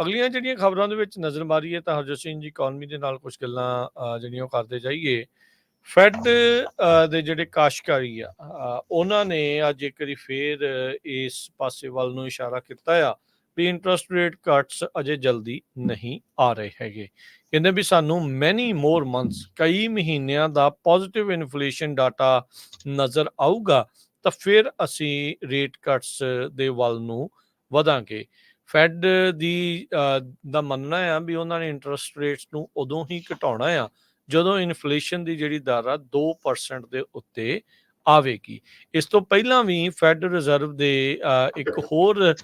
ਅਗਲੀਆਂ ਜਿਹੜੀਆਂ ਖਬਰਾਂ ਦੇ ਵਿੱਚ ਨਜ਼ਰ ਮਾਰੀਏ ਤਾਂ ਹਰਜੋਤ ਸਿੰਘ ਜੀ ਇਕਨੋਮੀ ਦੇ ਨਾਲ ਕੁਝ ਗੱਲਾਂ ਜਿਹੜੀਆਂ ਉਹ ਕਰਦੇ ਜਾਈਏ। ਫੈਡ ਦੇ ਜਿਹੜੇ ਕਾਸ਼ਕਾਰੀ ਆ ਉਹਨਾਂ ਨੇ ਅੱਜ ਇੱਕ ਵਾਰੀ ਫੇਰ ਇਸ ਪਾਸੇ ਵੱਲ ਨੂੰ ਇਸ਼ਾਰਾ ਕੀਤਾ ਆ ਵੀ ਇੰਟਰਸਟ ਰੇਟ ਕੱਟਸ ਅਜੇ ਜਲਦੀ ਨਹੀਂ ਆ ਰਹੇ ਹੈਗੇ। ਕਹਿੰਦੇ ਵੀ ਸਾਨੂੰ ਮੈਨੀ ਮੋਰ ਮੰਥਸ ਕਈ ਮਹੀਨਿਆਂ ਦਾ ਪੋਜ਼ਿਟਿਵ ਇਨਫਲੇਸ਼ਨ ਡਾਟਾ ਨਜ਼ਰ ਆਊਗਾ ਤਾਂ ਫਿਰ ਅਸੀਂ ਰੇਟ ਕੱਟਸ ਦੇ ਵੱਲ ਨੂੰ ਵਧਾਂਗੇ। ਫੈਡ ਦੀ ਦਾ ਮੰਨਣਾ ਆ ਵੀ ਉਹਨਾਂ ਨੇ ਇੰਟਰਸਟ ਰੇਟਸ ਨੂੰ ਉਦੋਂ ਹੀ ਘਟਾਉਣਾ ਆ ਜਦੋਂ ਇਨਫਲੇਸ਼ਨ ਦੀ ਜਿਹੜੀ ਦਰ ਆ 2% ਦੇ ਉੱਤੇ ਆਵੇਗੀ। ਇਸ ਤੋਂ ਪਹਿਲਾਂ ਵੀ ਫੈਡ ਰਿਜ਼ਰਵ ਦੇ ਇੱਕ ਹੋਰ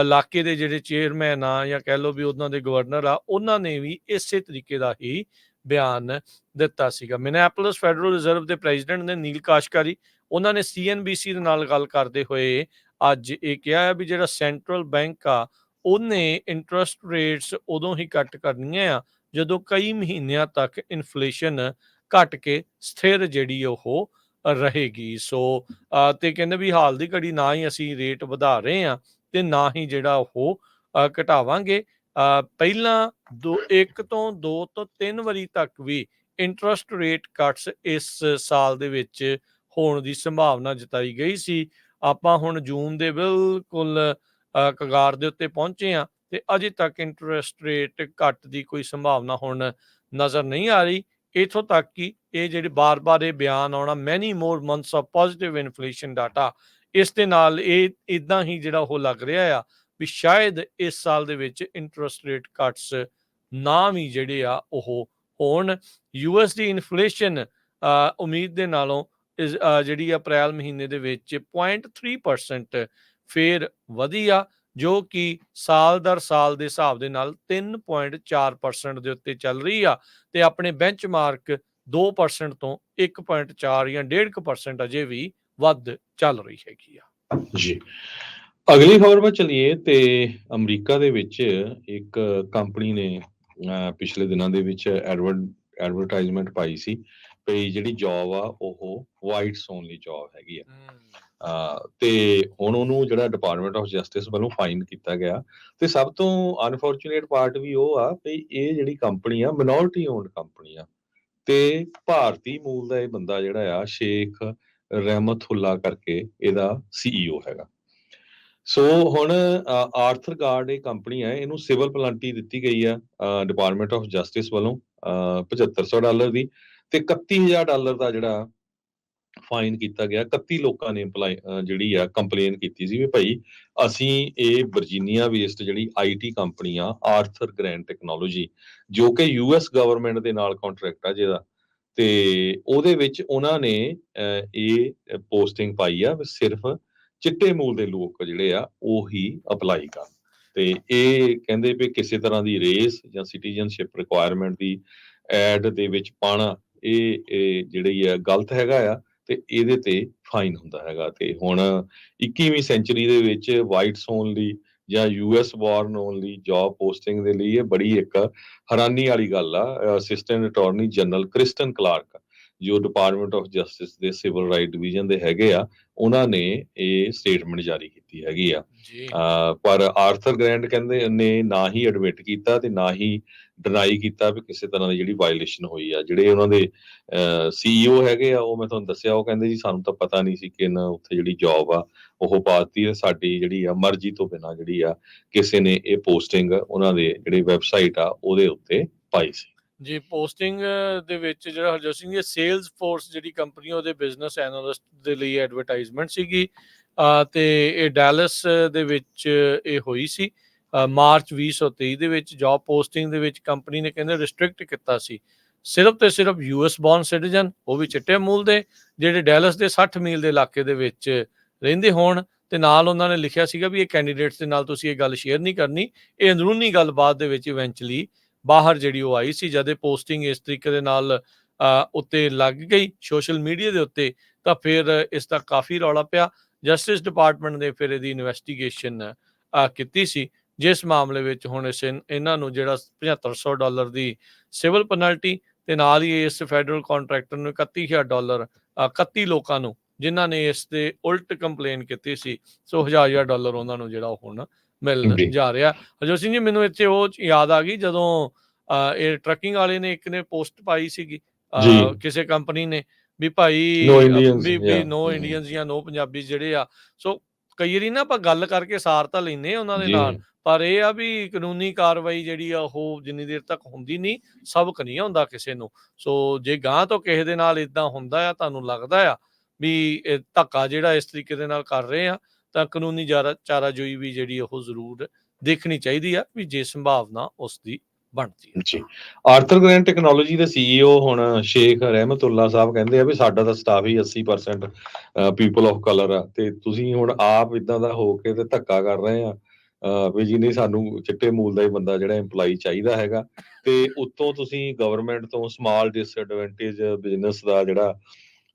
ਇਲਾਕੇ ਦੇ ਜਿਹੜੇ ਚੇਅਰਮੈਨ ਆ ਜਾਂ ਕਹਿ ਲਓ ਵੀ ਉਹਨਾਂ ਦੇ ਗਵਰਨਰ ਆ ਉਹਨਾਂ ਨੇ ਵੀ ਇਸੇ ਤਰੀਕੇ ਦਾ ਹੀ ਬਿਆਨ ਦਿੱਤਾ ਸੀਗਾ। ਮਿਨੈਪੋਲਿਸ ਫੈਡਰਲ ਰਿਜ਼ਰਵ ਦੇ ਪ੍ਰੈਜ਼ੀਡੈਂਟ ਨੇ ਨੀਲ ਕਾਸ਼ਕਾਰੀ ਉਹਨਾਂ ਨੇ ਸੀਐਨਬੀਸੀ ਦੇ ਨਾਲ ਗੱਲ ਕਰਦੇ ਹੋਏ ਅੱਜ ਇਹ ਕਿਹਾ ਵੀ ਜਿਹੜਾ ਸੈਂਟਰਲ ਬੈਂਕ ਆ ਉਹਨੇ ਇੰਟਰਸਟ ਰੇਟਸ ਉਦੋਂ ਹੀ ਕੱਟ ਕਰਨੀਆਂ ਆ ਜਦੋਂ ਕਈ ਮਹੀਨਿਆਂ ਤੱਕ ਇਨਫਲੇਸ਼ਨ ਘਟ ਕੇ ਸਥਿਰ ਜਿਹੜੀ ਉਹ ਰਹੇਗੀ। ਸੋ ਅ, ਤੇ ਕਹਿੰਦੇ ਵੀ ਹਾਲ ਦੀ ਘੜੀ ਨਾ ਹੀ ਅਸੀਂ ਰੇਟ ਵਧਾ ਰਹੇ ਆ ਤੇ ਨਾ ਹੀ ਜਿਹੜਾ ਉਹ ਘਟਾਵਾਂਗੇ। ਪਹਿਲਾਂ ਦੋ ਇੱਕ ਤੋਂ ਦੋ ਤੋਂ ਤਿੰਨ ਵਾਰੀ ਤੱਕ ਵੀ ਇੰਟਰਸਟ ਰੇਟ ਕੱਟਸ ਇਸ ਸਾਲ ਦੇ ਵਿੱਚ ਹੋਣ ਦੀ ਸੰਭਾਵਨਾ ਜਤਾਈ ਗਈ ਸੀ। ਆਪਾਂ ਹੁਣ ਜੂਨ ਦੇ ਬਿਲਕੁਲ ਕਗਾਰ ਦੇ ਉੱਤੇ ਪਹੁੰਚੇ ਆ ਤੇ ਅਜੇ ਤੱਕ ਇੰਟਰਸਟ ਰੇਟ ਘਟ ਦੀ ਕੋਈ ਸੰਭਾਵਨਾ ਹੁਣ ਨਜ਼ਰ ਨਹੀਂ ਆ ਰਹੀ। ਇਥੋਂ ਤੱਕ ਕਿ ਇਹ ਜਿਹੜੇ ਬਾਰ-ਬਾਰ ਇਹ ਬਿਆਨ ਆਉਣਾ many more months of positive inflation data ਇਸ ਦੇ ਨਾਲ ਇਹ ਇਦਾਂ ਹੀ ਜਿਹੜਾ ਉਹ ਲੱਗ ਰਿਹਾ ਆ ਵੀ ਸ਼ਾਇਦ ਇਸ ਸਾਲ ਦੇ ਵਿੱਚ ਇੰਟਰਸਟ ਰੇਟ ਕੱਟਸ ਨਾ ਵੀ ਜਿਹੜੇ ਆ ਉਹ ਹੋਣ। ਯੂਐਸਡੀ ਇਨਫਲੇਸ਼ਨ ਉਮੀਦ ਦੇ ਨਾਲੋਂ ਇਸ, ਅ, ਜਿਹੜੀ ਅਪ੍ਰੈਲ ਮਹੀਨੇ ਦੇ ਵਿੱਚ 0.3% ਫੇਰ ਵਧੀ ਆ ਜੋ ਕਿ ਸਾਲ ਦਰ ਸਾਲ ਦੇ ਹਿਸਾਬ ਦੇ ਨਾਲ 3.4% ਦੇ ਉੱਤੇ ਚੱਲ ਰਹੀ ਆ ਤੇ ਆਪਣੇ ਬੈਂਚਮਾਰਕ 2% ਤੋਂ 1.4 ਜਾਂ 1.5% ਅਜੇ ਵੀ ਵੱਧ ਚੱਲ ਰਹੀ ਹੈਗੀ ਆ। ਜੀ। ਅਗਲੀ ਖਬਰ 'ਤੇ ਚਲੀਏ ਤੇ ਅਮਰੀਕਾ ਦੇ ਵਿੱਚ ਇੱਕ ਕੰਪਨੀ ਨੇ ਅਹ, ਪਿਛਲੇ ਦਿਨਾਂ ਦੇ ਵਿੱਚ ਐਡਵਰਟ ਐਡਵਰਟਾਈਜ਼ਮੈਂਟ ਪਾਈ ਸੀ। ਵੀ ਜਿਹੜੀ ਜੌਬ ਆ ਉਹ ਵਾਈਟਸ ਓਨਲੀ ਜੌਬ ਹੈਗੀ ਆ। ਤੇ ਹੁਣ ਉਹਨੂੰ ਜਿਹੜਾ ਡਿਪਾਰਟਮੈਂਟ ਆਫ ਜਸਟਿਸ ਵੱਲੋਂ ਫਾਈਨ ਕੀਤਾ ਗਿਆ। ਤੇ ਸਭ ਤੋਂ ਅਨਫੋਰਚੂਨੇਟ ਪਾਰਟ ਵੀ ਉਹ ਆ ਵੀ ਇਹ ਜਿਹੜੀ ਕੰਪਨੀ ਆ ਮਿਨੋਰਟੀ ਓਨਡ ਕੰਪਨੀ ਆ। ਤੇ ਭਾਰਤੀ ਮੂਲ ਦਾ ਇਹ ਬੰਦਾ ਜਿਹੜਾ ਆ ਸ਼ੇਖ ਰਹਿਮਤੁੱਲਾ ਕਰਕੇ ਇਹਦਾ ਸੀਈਓ ਹੈਗਾ। ਸੋ ਹੁਣ ਆਰਥਰ ਗਾਰਡ ਇਹ ਕੰਪਨੀ ਹੈ ਇਹਨੂੰ ਸਿਵਲ ਪਲੰਟੀ ਦਿੱਤੀ ਗਈ ਆ ਡਿਪਾਰਟਮੈਂਟ ਆਫ ਜਸਟਿਸ ਵੱਲੋਂ ਅ, 7500 ਡਾਲਰ ਦੀ। ਤੇ 31000 ਡਾਲਰ ਦਾ ਜਿਹੜਾ ਫਾਈਨ ਕੀਤਾ ਗਿਆ। 31 ਲੋਕਾਂ ਨੇ ਅਪਲਾਈ ਜਿਹੜੀ ਆ ਕੰਪਲੇਨ ਕੀਤੀ ਸੀ ਵੀ ਭਾਈ ਅਸੀਂ ਇਹ ਵਰਜੀਨੀਆ ਬੇਸਡ ਜਿਹੜੀ ਆਈਟੀ ਕੰਪਨੀ ਆ ਆਰਥਰ ਗ੍ਰੈਂਡ ਟੈਕਨੋਲੋਜੀ ਜੋ ਕਿ ਯੂਐਸ ਗਵਰਨਮੈਂਟ ਦੇ ਨਾਲ ਕੰਟਰੈਕਟ ਆ ਜਿਹਦਾ, ਤੇ ਉਹਦੇ ਵਿੱਚ ਉਹਨਾਂ ਨੇ ਇਹ ਪੋਸਟਿੰਗ ਪਾਈ ਆ ਵੀ ਸਿਰਫ ਚਿੱਟੇ ਮੂਲ ਦੇ ਲੋਕ ਜਿਹੜੇ ਆ, ਉਹ ਹੀ ਅਪਲਾਈ ਕਰਨ। ਤੇ ਇਹ ਕਹਿੰਦੇ ਵੀ ਕਿਸੇ ਤਰ੍ਹਾਂ ਦੀ ਰੇਸ ਜਾਂ ਸਿਟੀਜ਼ਨਸ਼ਿਪ ਰਿਕੁਆਇਰਮੈਂਟ ਦੀ ਐਡ ਦੇ ਵਿੱਚ ਪਾਣਾ ਇਹ ਜਿਹੜੀ ਆ ਗਲਤ ਹੈਗਾ ਆ ਤੇ ਇਹਦੇ ਤੇ ਫਾਈਨ ਹੁੰਦਾ ਹੈਗਾ। ਤੇ ਹੁਣ 21ਵੀਂ ਸੈਂਚੁਰੀ ਦੇ ਵਿੱਚ ਵਾਈਟਸ ਓਨਲੀ ਜਾਂ US born only job posting ਦੇ ਲਈ ਇਹ ਬੜੀ ਇੱਕ ਹੈਰਾਨੀ ਵਾਲੀ ਗੱਲ ਆ। Assistant attorney general Kristen Clarke ਜੋ ਡਿਪਾਰਟਮੈਂਟ ਆਫ ਜਸਟਿਸ ਦੇ ਸਿਵਲ ਰਾਈਟ ਡਿਵੀਜ਼ਨ ਦੇ ਹੈਗੇ ਆ ਉਹਨਾਂ ਨੇ ਇਹ ਸਟੇਟਮੈਂਟ ਜਾਰੀ ਕੀਤੀ ਹੈਗੀ ਆ। ਪਰ ਆਰਥਰ ਗ੍ਰੈਂਡ ਕਹਿੰਦੇ ਨੇ ਨਾ ਹੀ ਐਡਮਿਟ ਕੀਤਾ ਤੇ ਨਾ ਹੀ ਡਿਨਾਈ ਕੀਤਾ ਵੀ ਕਿਸੇ ਤਰ੍ਹਾਂ ਦੀ ਜਿਹੜੀ ਵਾਇਲੇਸ਼ਨ ਹੋਈ ਆ, ਜਿਹੜੇ ਉਹਨਾਂ ਦੇ ਸੀਈਓ ਹੈਗੇ ਆ, ਉਹ ਮੈਂ ਤੁਹਾਨੂੰ ਦੱਸਿਆ, ਉਹ ਕਹਿੰਦੇ ਜੀ ਸਾਨੂੰ ਤਾਂ ਪਤਾ ਨਹੀਂ ਸੀ ਕਿ ਇਹਨਾਂ ਉੱਥੇ ਜਿਹੜੀ ਜੌਬ ਆ, ਉਹ ਪਾਤੀ ਹੈ ਸਾਡੀ ਜਿਹੜੀ ਆ ਮਰਜ਼ੀ ਤੋਂ ਬਿਨਾਂ ਜਿਹੜੀ ਆ, ਕਿਸੇ ਨੇ ਇਹ ਪੋਸਟਿੰਗ ਉਹਨਾਂ ਦੇ ਜਿਹੜੇ ਵੈਬਸਾਈਟ ਆ, ਉਹਦੇ ਉੱਤੇ ਪਾਈ ਸੀ। ਜੀ ਪੋਸਟਿੰਗ ਦੇ ਵਿੱਚ ਜਿਹੜਾ ਹਰਜੋਤ ਸਿੰਘ, ਇਹ ਸੇਲਸ ਫੋਰਸ ਜਿਹੜੀ ਕੰਪਨੀ ਉਹਦੇ ਬਿਜ਼ਨਸ ਐਨਾਲਿਸਟ ਦੇ ਲਈ ਐਡਵਰਟਾਈਜ਼ਮੈਂਟ ਸੀਗੀ ਤੇ ਇਹ ਡੈਲਸ ਦੇ ਵਿੱਚ ਇਹ ਹੋਈ ਸੀ। ਮਾਰਚ 2023 ਦੇ ਵਿੱਚ ਜੌਬ ਪੋਸਟਿੰਗ ਦੇ ਵਿੱਚ ਕੰਪਨੀ ਨੇ ਕਹਿੰਦੇ ਰਿਸਟ੍ਰਿਕਟ ਕੀਤਾ ਸੀ। ਸਿਰਫ ਤੇ ਸਿਰਫ ਯੂਐਸ ਬੌਰਨ ਸਿਟੀਜ਼ਨ ਉਹ ਵੀ ਚਿੱਟੇ ਮੂਲ ਦੇ, ਜਿਹੜੇ ਡੈਲਸ ਦੇ 60 ਮੀਲ ਦੇ ਇਲਾਕੇ ਦੇ ਵਿੱਚ ਰਹਿੰਦੇ ਹੋਣ ਤੇ ਨਾਲ ਉਹਨਾਂ ਨੇ ਲਿਖਿਆ ਸੀਗਾ ਵੀ ਇਹ ਕੈਂਡੀਡੇਟਸ ਦੇ ਨਾਲ ਤੁਸੀਂ ਇਹ ਗੱਲ ਸ਼ੇਅਰ ਨਹੀਂ ਕਰਨੀ, ਇਹ ਅੰਦਰੂਨੀ ਗੱਲਬਾਤ ਦੇ ਵਿੱਚ ਇਵੈਂਚੁਅਲੀ ਬਾਹਰ ਜਿਹੜੀ ਉਹ ਆਈ ਸੀ ਜਦ ਇਹ ਪੋਸਟਿੰਗ ਇਸ ਤਰੀਕੇ ਦੇ ਨਾਲ ਉੱਤੇ ਲੱਗ ਗਈ ਸੋਸ਼ਲ ਮੀਡੀਆ ਦੇ ਉੱਤੇ, ਤਾਂ ਫਿਰ ਇਸ ਦਾ ਕਾਫੀ ਰੌਲਾ ਪਿਆ। ਜਸਟਿਸ ਡਿਪਾਰਟਮੈਂਟ ਨੇ ਫਿਰ ਇਹਦੀ ਇਨਵੈਸਟੀਗੇਸ਼ਨ ਕੀਤੀ ਸੀ। ਜਿਸ ਮਾਮਲੇ ਵਿੱਚ ਹੁਣ ਇਸ ਇਹਨਾਂ ਨੂੰ ਜਿਹੜਾ 7500 ਡਾਲਰ ਦੀ ਸਿਵਲ ਪੈਨਲਟੀ ਤੇ ਨਾਲ ਹੀ ਇਸ ਫੈਡਰਲ ਕੰਟਰੈਕਟਰ ਨੂੰ 31000 ਡਾਲਰ ਅ, 31 ਲੋਕਾਂ ਨੂੰ ਜਿਨ੍ਹਾਂ ਨੇ ਇਸ ਦੇ ਉਲਟ ਕੰਪਲੇਨ ਕੀਤੀ ਸੀ ਸੋ ਹਜ਼ਾਰ ਹਜ਼ਾਰ ਡਾਲਰ ਉਹਨਾਂ ਨੂੰ ਜਿਹੜਾ ਹੁਣ ਮਿਲ ਜੀ। ਰਿਹਾ ਹਰਜੋਤ ਸਿੰਘ ਜੀ ਮੈਨੂੰ ਇੱਥੇ ਉਹ ਯਾਦ ਆ ਗਈ ਜਦੋਂ ਇਹ ਟਰੱਕਿੰਗ ਵਾਲੇ ਨੇ ਇੱਕ ਨੇ ਪੋਸਟ ਪਾਈ ਸੀਗੀ। ਕਿਸੇ ਕੰਪਨੀ ਨੇ ਵੀ ਭਾਈ ਵੀ ਵੀ. ਨੋ। ਇੰਡੀਅਨਸ ਜਾਂ ਨੋ ਪੰਜਾਬੀ ਜਿਹੜੇ ਆ ਸੋ ਕਈ ਵਾਰੀ ਨਾ ਆਪਾਂ ਗੱਲ ਕਰਕੇ ਸਾਰ ਤਾਂ ਲੈਨੇ ਉਹਨਾਂ ਦੇ ਨਾਲ ਪਰ ਇਹ ਆ ਵੀ ਕਾਨੂੰਨੀ ਕਾਰਵਾਈ ਜਿਹੜੀ ਆ ਉਹ ਜਿੰਨੀ ਦੇਰ ਤੱਕ ਹੁੰਦੀ ਨਹੀਂ, ਸਬਕ ਨਹੀਂ ਆਉਂਦਾ ਕਿਸੇ ਨੂੰ। ਸੋ ਜੇ ਗਾਂ ਤੋਂ ਕਿਸੇ ਦੇ ਨਾਲ ਇਦਾਂ ਹੁੰਦਾ ਆ, ਤੁਹਾਨੂੰ ਲੱਗਦਾ ਆ ਵੀ ਧੱਕਾ ਜਿਹੜਾ ਇਸ ਤਰੀਕੇ ਦੇ ਨਾਲ ਕਰ ਰਹੇ ਆ, ਤਾਂ ਕਾਨੂੰਨੀ ਚਾਰਾਜੋਈ ਵੀ ਜਿਹੜੀ ਉਹ ਜ਼ਰੂਰ ਦੇਖਣੀ ਚਾਹੀਦੀ ਆ ਵੀ ਜੇ ਸੰਭਾਵਨਾ ਉਸ ਦੀ ਬਣਦੀ ਹੈ ਜੀ। ਆਰਥਰ ਗ੍ਰੈਂਡ ਟੈਕਨੋਲੋਜੀ ਦੇ ਸੀਈਓ ਹੁਣ ਸ਼ੇਖ ਰਹਿਮਤੁल्ला ਸਾਹਿਬ ਕਹਿੰਦੇ ਆ ਵੀ ਸਾਡਾ ਤਾਂ ਸਟਾਫ ਹੀ 80% ਪੀਪਲ ਆਫ ਕਲਰ ਆ। ਤੇ ਤੁਸੀਂ ਹੁਣ ਆਪ ਇਦਾਂ ਦਾ ਹੋ ਕੇ ਤੇ ਧੱਕਾ ਕਰ ਰਹੇ ਆ। ਵੀ ਜੀ ਨਹੀਂ ਸਾਨੂੰ ਚਿੱਟੇ ਮੂਲ ਦਾ ਹੀ ਬੰਦਾ ਜਿਹੜਾ EMPLOYE ਚਾਹੀਦਾ ਹੈਗਾ। ਤੇ ਉੱਤੋਂ ਤੁਸੀਂ ਗਵਰਨਮੈਂਟ ਤੋਂ ਸਮਾਲ ਡਿਸਐਡਵਾਂਟੇਜ ਬਿਜ਼ਨਸ ਦਾ ਜਿਹੜਾ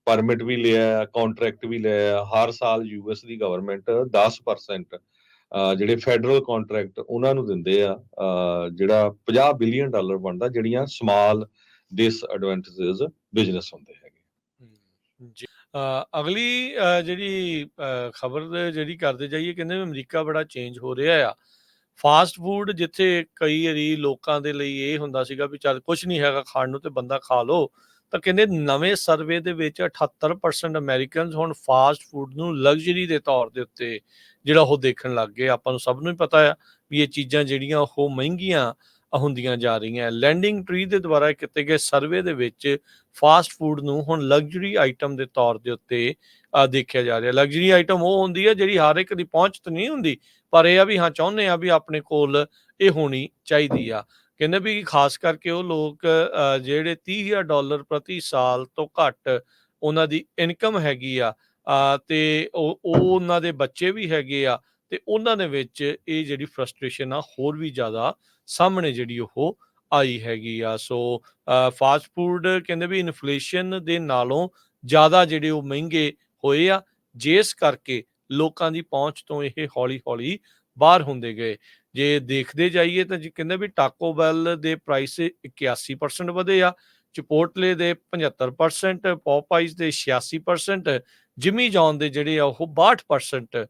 ਪਰਮਿਟ ਵੀ ਲਿਆ ਕੰਟਰੈਕਟ ਵੀ ਲਿਆ, ਹਰ ਸਾਲ ਯੂਐਸ ਦੀ ਗਵਰਨਮੈਂਟ 10% ਜਿਹੜੇ ਫੈਡਰਲ ਕੰਟਰੈਕਟ ਉਹਨਾਂ ਨੂੰ ਦਿੰਦੇ ਆ ਜਿਹੜਾ 50 ਬਿਲੀਅਨ ਡਾਲਰ ਬਣਦਾ, ਜਿਹੜੀਆਂ ਸਮਾਲ ਡਿਸਐਡਵਾਂਟੇਜਸ ਬਿਜ਼ਨਸ ਹੁੰਦੇ ਹੈਗੇ। ਜੀ। ਅਗਲੀ ਅ, ਜਿਹੜੀ ਖਬਰ ਜਿਹੜੀ ਕਰਦੇ ਜਾਈਏ ਕਹਿੰਦੇ ਵੀ ਅਮਰੀਕਾ ਬੜਾ ਚੇਂਜ ਹੋ ਰਿਹਾ ਆ। ਫਾਸਟ ਫੂਡ ਜਿੱਥੇ ਕਈ ਵਾਰੀ ਲੋਕਾਂ ਦੇ ਲਈ ਇਹ ਹੁੰਦਾ ਸੀਗਾ ਵੀ ਚੱਲ ਕੁਝ ਨਹੀਂ ਹੈਗਾ ਖਾਣ ਨੂੰ ਤੇ ਬੰਦਾ ਖਾ ਲੋ ਤਾਂ ਕਹਿੰਦੇ ਨਵੇਂ ਸਰਵੇ ਦੇ ਵਿੱਚ 78% ਅਮਰੀਕਨਸ ਹੁਣ ਫਾਸਟ ਫੂਡ ਨੂੰ ਲਗਜ਼ਰੀ ਦੇ ਤੌਰ ਦੇ ਉੱਤੇ ਜਿਹੜਾ ਉਹ ਦੇਖਣ ਲੱਗ ਗਏ। ਆਪਾਂ ਨੂੰ ਸਭ ਨੂੰ ਹੀ ਪਤਾ ਆ ਵੀ ਇਹ ਚੀਜ਼ਾਂ ਜਿਹੜੀਆਂ ਉਹ ਮਹਿੰਗੀਆਂ ਹੁੰਦੀਆਂ ਜਾ ਰਹੀਆਂ। ਲੈਂਡਿੰਗ ਟ੍ਰੀ ਦੇ ਦੁਆਰਾ ਕੀਤੇ ਗਏ ਸਰਵੇ ਦੇ ਵਿੱਚ ਫਾਸਟ ਫੂਡ ਨੂੰ ਹੁਣ ਲਗਜ਼ਰੀ ਆਈਟਮ ਦੇ ਤੌਰ ਦੇ ਉੱਤੇ ਦੇਖਿਆ ਜਾ ਰਿਹਾ। ਲਗਜ਼ਰੀ ਆਈਟਮ ਉਹ ਹੁੰਦੀ ਹੈ ਜਿਹੜੀ ਹਰ ਇੱਕ ਦੀ ਪਹੁੰਚ ਤੇ ਨਹੀਂ ਹੁੰਦੀ ਪਰ ਇਹ ਆ ਵੀ ਹਾਂ ਚਾਹੁੰਦੇ ਆ ਵੀ ਆਪਣੇ ਕੋਲ ਇਹ ਹੋਣੀ ਚਾਹੀਦੀ ਆ। ਕਹਿੰਦੇ ਵੀ ਖਾਸ ਕਰਕੇ ਉਹ ਲੋਕ ਅ, ਜਿਹੜੇ 30000 ਡਾਲਰ ਪ੍ਰਤੀ ਸਾਲ ਤੋਂ ਘੱਟ ਉਹਨਾਂ ਦੀ ਇਨਕਮ ਹੈਗੀ ਆ ਤੇ ਉਹ ਉਹਨਾਂ ਦੇ ਬੱਚੇ ਵੀ ਹੈਗੇ ਆ ਤੇ ਉਹਨਾਂ ਦੇ ਵਿੱਚ ਇਹ ਜਿਹੜੀ ਫਰਸਟ੍ਰੇਸ਼ਨ ਆ ਹੋਰ ਵੀ ਜ਼ਿਆਦਾ ਸਾਹਮਣੇ ਜਿਹੜੀ ਉਹ ਆਈ ਹੈਗੀ ਆ। ਸੋ ਫਾਸਟ ਫੂਡ ਕਹਿੰਦੇ ਵੀ ਇਨਫਲੇਸ਼ਨ ਦੇ ਨਾਲੋਂ ਜ਼ਿਆਦਾ ਜਿਹੜੇ ਉਹ ਮਹਿੰਗੇ ਹੋਏ ਆ। ਜਿਸ ਕਰਕੇ ਲੋਕਾਂ ਦੀ ਪਹੁੰਚ ਤੋਂ ਇਹ ਹੌਲੀ-ਹੌਲੀ ਬਾਹਰ ਹੁੰਦੇ ਗਏ। ਜੇ ਦੇਖਦੇ ਜਾਈਏ ਤਾਂ ਜੀ ਕਹਿੰਦੇ ਵੀ ਟਾਕੋ ਬੈਲ ਦੇ ਪ੍ਰਾਈਸ 81% ਵਧੇ ਆ। ਚਿਪੋਟਲੇ ਦੇ 75% ਪੌਪਾਈਜ਼ ਦੇ 86% ਜਿਮੀ ਜੌਨ ਦੇ ਜਿਹੜੇ ਆ ਉਹ 62%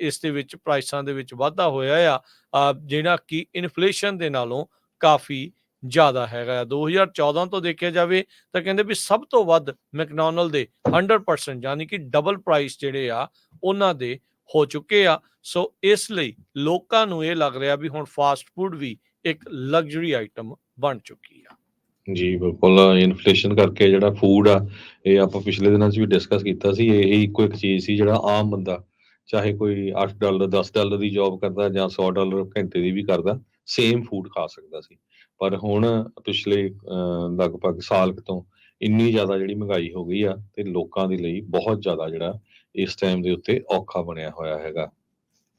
ਇਸ ਦੇ ਵਿੱਚ ਪ੍ਰਾਈਸਾਂ ਦੇ ਵਿੱਚ ਵਾਧਾ ਹੋਇਆ ਆ। ਜਿਹੜਾ ਕਿ ਇਨਫਲੇਸ਼ਨ ਦੇ ਨਾਲੋਂ ਕਾਫੀ ਜ਼ਿਆਦਾ ਹੈਗਾ ਆ। 2014 ਤੋਂ ਦੇਖਿਆ ਜਾਵੇ ਤਾਂ ਕਹਿੰਦੇ ਵੀ ਸਭ ਤੋਂ ਵੱਧ ਮੈਕਡੋਨਲਡ ਦੇ 100% ਯਾਨੀ ਕਿ ਡਬਲ ਪ੍ਰਾਈਸ ਜਿਹੜੇ ਆ, ਉਹਨਾਂ ਦੇ ਹੋ ਚੁੱਕੇ ਆ। ਸੋ ਇਸ ਲਈ ਲੋਕਾਂ ਨੂੰ ਇਹ ਲੱਗ ਰਿਹਾ ਵੀ ਹੁਣ ਫਾਸਟ ਫੂਡ ਵੀ ਇੱਕ ਲਗਜ਼ਰੀ ਆਈਟਮ ਬਣ ਚੁੱਕੀ ਆ। ਜੀ, ਬਿਲਕੁਲ। ਇਨਫਲੇਸ਼ਨ ਕਰਕੇ ਜਿਹੜਾ ਫੂਡ ਆ, ਇਹ ਆਪਾਂ ਪਿਛਲੇ ਦਿਨਾਂ 'ਚ ਵੀ ਡਿਸਕਸ ਕੀਤਾ ਸੀ। ਇਹ ਇੱਕੋ ਇੱਕ ਚੀਜ਼ ਸੀ ਜਿਹੜਾ ਆਮ ਬੰਦਾ ਚਾਹੇ ਕੋਈ 8 ਡਾਲਰ 10 ਡਾਲਰ ਦੀ ਜੌਬ ਕਰਦਾ ਜਾਂ 100 ਡਾਲਰ ਘੰਟੇ ਦੀ ਵੀ ਕਰਦਾ ਸੇਮ ਫੂਡ ਖਾ ਸਕਦਾ ਸੀ। ਪਰ ਹੁਣ ਪਿਛਲੇ ਅਹ, ਲਗਭਗ ਸਾਲ ਤੋਂ ਇੰਨੀ ਜ਼ਿਆਦਾ ਜਿਹੜੀ ਮਹਿੰਗਾਈ ਹੋ ਗਈ ਆ ਤੇ ਲੋਕਾਂ ਦੇ ਲਈ ਬਹੁਤ ਜ਼ਿਆਦਾ ਜਿਹੜਾ ਇਸ ਟਾਈਮ ਦੇ ਉੱਤੇ ਔਖਾ ਬਣਿਆ ਹੋਇਆ ਹੈਗਾ।